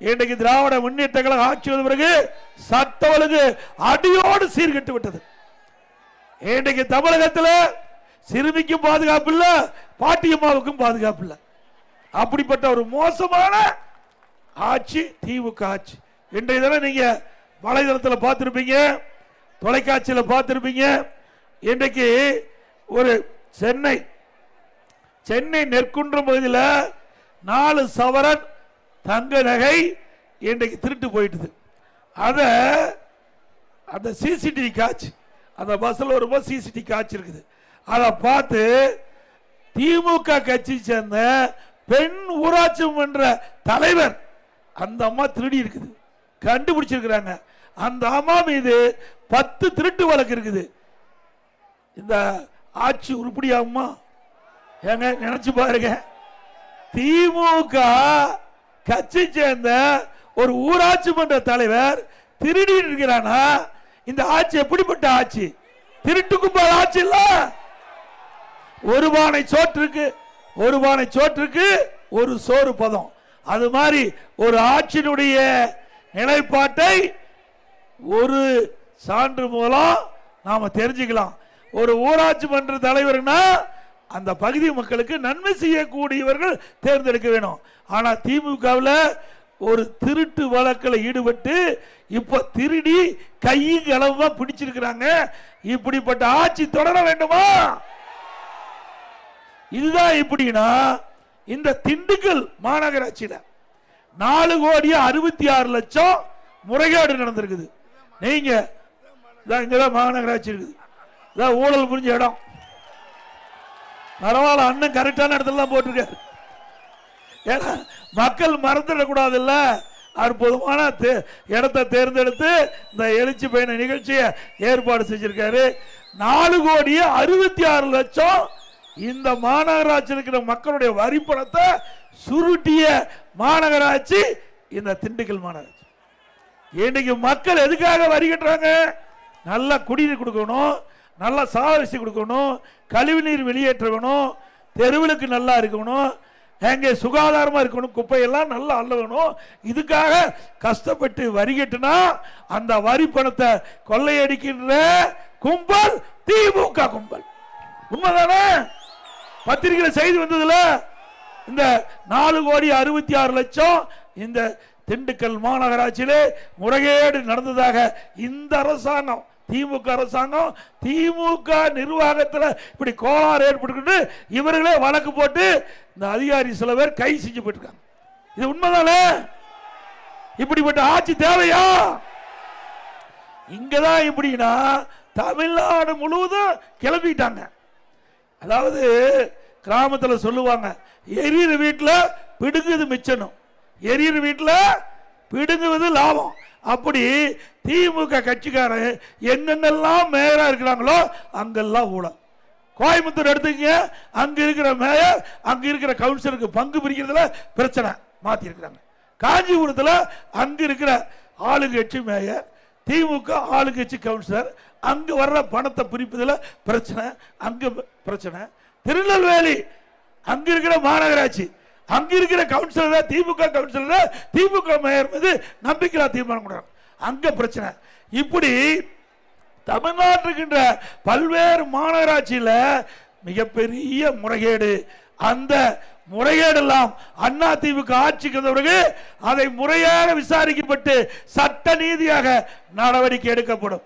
இன்றைக்கு திராவிட முன்னேற்ற கழகம் ஆட்சி வந்த பிறகு சட்ட அடியோடு சீர்கெட்டு விட்டது. இன்றைக்கு தமிழகத்தில் சிறுமிக்கும் பாதுகாப்பு இல்லை பாட்டியம்மாவுக்கும் பாதுகாப்பு இல்லை. அப்படிப்பட்ட ஒரு மோசமான ஆட்சி திமுக ஆட்சி. இன்றைய தினம் நீங்க வலைதளத்தில் பார்த்துருப்பீங்க தொலைக்காட்சியில் பார்த்துருப்பீங்க. இன்றைக்கு ஒரு சென்னை சென்னை நெற்குன்றம் பகுதியில் நாலு சவரன் தங்க நகை இன்றைக்கு திருட்டு போயிட்டுது. அதை அந்த சிசிடிவி காட்சி அந்த பஸ்ஸில் வரும்போது சிசிடிவி காட்சி இருக்குது. அதை பார்த்து திமுக கட்சி சேர்ந்த பெண் ஊராட்சி மன்ற தலைவர் அந்த அம்மா திருடி இருக்குது. கண்டுபிடிச்சிருக்கிறாங்க. அந்த அம்மா மீது பத்து திருட்டு வழக்கு இருக்குது. இந்த ஆட்சி உருப்படி அம்மா? ஏங்க நினைச்சு பாருங்க. திமுக கட்சி சேர்ந்த ஒரு ஊராட்சி மன்ற தலைவர் திருடி இருக்கிறானா இந்த ஆட்சி எப்படிப்பட்ட ஆட்சி? திருட்டு கும்பல் ஆட்சி இல்ல. ஒரு பானை சோற்றுக்கு ஒரு பானை சோற்றுக்கு ஒரு சோறு பதம். அது மாதிரி ஒரு ஆட்சியினுடைய நிலைப்பாட்டை ஒரு சான்று மூலம் நாம தெரிஞ்சுக்கலாம். ஒரு ஊராட்சி மன்ற தலைவர்னா அந்த பகுதி மக்களுக்கு நன்மை செய்யக்கூடியவர்கள் தேர்ந்தெடுக்க வேணும். ஆனால் திமுகவில் ஒரு திருட்டு வழக்கில் ஈடுபட்டு இப்போ திருடி கையும் களவுமா பிடிச்சிருக்கிறாங்க. இப்படிப்பட்ட ஆட்சி தொடர வேண்டுமா? இதுதான் எப்படின்னா இந்த திண்டுக்கல் மாநகராட்சியில் நாலு கோடி அறுபத்தி ஆறு லட்சம் முறைகேடு நடந்திருக்குது. நீங்க இங்கதான் மாநகராட்சி இருக்குது. ஊழல் புரிஞ்ச இடம். பரவாயில்ல அண்ணன் கரெக்டான இடத்துல தான் போட்டிருக்காரு. ஏன்னா மக்கள் மறந்துடக்கூடாது இல்லை அற்புதமான தே- இடத்தை தேர்ந்தெடுத்து இந்த எழுச்சி பயண நிகழ்ச்சியை ஏற்பாடு செஞ்சிருக்காரு. நாலு கோடி அறுபத்தி ஆறு லட்சம் இந்த மாநகராட்சி இருக்கிற மக்களுடைய வரி பணத்தை சுருட்டிய மாநகராட்சி இந்த திண்டுக்கல் மாநகராட்சி. இன்னைக்கு மக்கள் எதுக்காக வரி கட்டுறாங்க? நல்லா குடிநீர் கொடுக்கணும். நல்லா சாரசி கொடுக்கணும் கழிவுநீர் வெளியேற்றணும் தெருவிலுக்கு நல்லா இருக்கணும் எங்கே சுகாதாரமாக இருக்கணும் குப்பையெல்லாம் நல்லா அள்ளணும். இதுக்காக கஷ்டப்பட்டு வரிகட்டுனா அந்த வரி பணத்தை கொள்ளையடிக்கின்ற கும்பல் திமுக கும்பல். உண்மைதானே? பத்திரிகையில் செய்தி வந்ததுல இந்த நாலு கோடி அறுபத்தி ஆறு லட்சம் இந்த திண்டுக்கல் மாநகராட்சியிலே முறைகேடு நடந்ததாக இந்த அரசாங்கம் திமுக அரசாங்கம் திமுக நிர்வாகத்தில் இப்படி கோளாறு ஏற்பட்டுக்கிட்டு இவர்களே வழக்கு போட்டு இந்த அதிகாரி சில பேர் கை செஞ்சு போயிருக்காங்க இது உண்மைதானே? இப்படிப்பட்ட ஆட்சி தேவையா? இங்கதான் இப்படின்னா தமிழ்நாடு முழுவதும் கிளம்பிட்டாங்க. அதாவது கிராமத்தில் சொல்லுவாங்க எரியிற வீட்டில் பிடுங்குது மிச்சனும். எரியிற வீட்டில் பிடுங்குவது லாபம். அப்படி திமுக கட்சிக்காரன் என்னென்னலாம் மேயராக இருக்கிறாங்களோ அங்கெல்லாம் ஊழல் கோயம்புத்தூர் எடுத்துக்கங்க அங்கே இருக்கிற மேயர் அங்கே இருக்கிற கவுன்சிலருக்கு பங்கு பிரிக்கிறதுல பிரச்சனை மாற்றிருக்கிறாங்க காஞ்சிபுரத்தில் அங்கே இருக்கிற ஆளுங்கட்சி மேயர் திமுக ஆளுங்கட்சி கவுன்சிலர் அங்கே வர்ற பணத்தை பிரிப்பதில் பிரச்சனை அங்கே பிரச்சனை. திருநெல்வேலி அங்கே இருக்கிற மாநகராட்சி அங்கிருக்கிற councillor DMK councillor DMK mayor மீது நம்பிக்கையில்லா தீர்மானம் கொடுறாங்க அங்க பிரச்சனை. இப்படி தமிழ்நாட்டில் இருக்கின்ற பல்வேறு மாநகராட்சியில் மிகப்பெரிய முறைகேடு. அந்த முறைகேடெல்லாம் அண்ணா திமுக ஆட்சிக்கு வந்த பிறகு அதை முறையாக விசாரிக்கப்பட்டு சட்ட நீதியாக நடவடிக்கை எடுக்கப்படும்.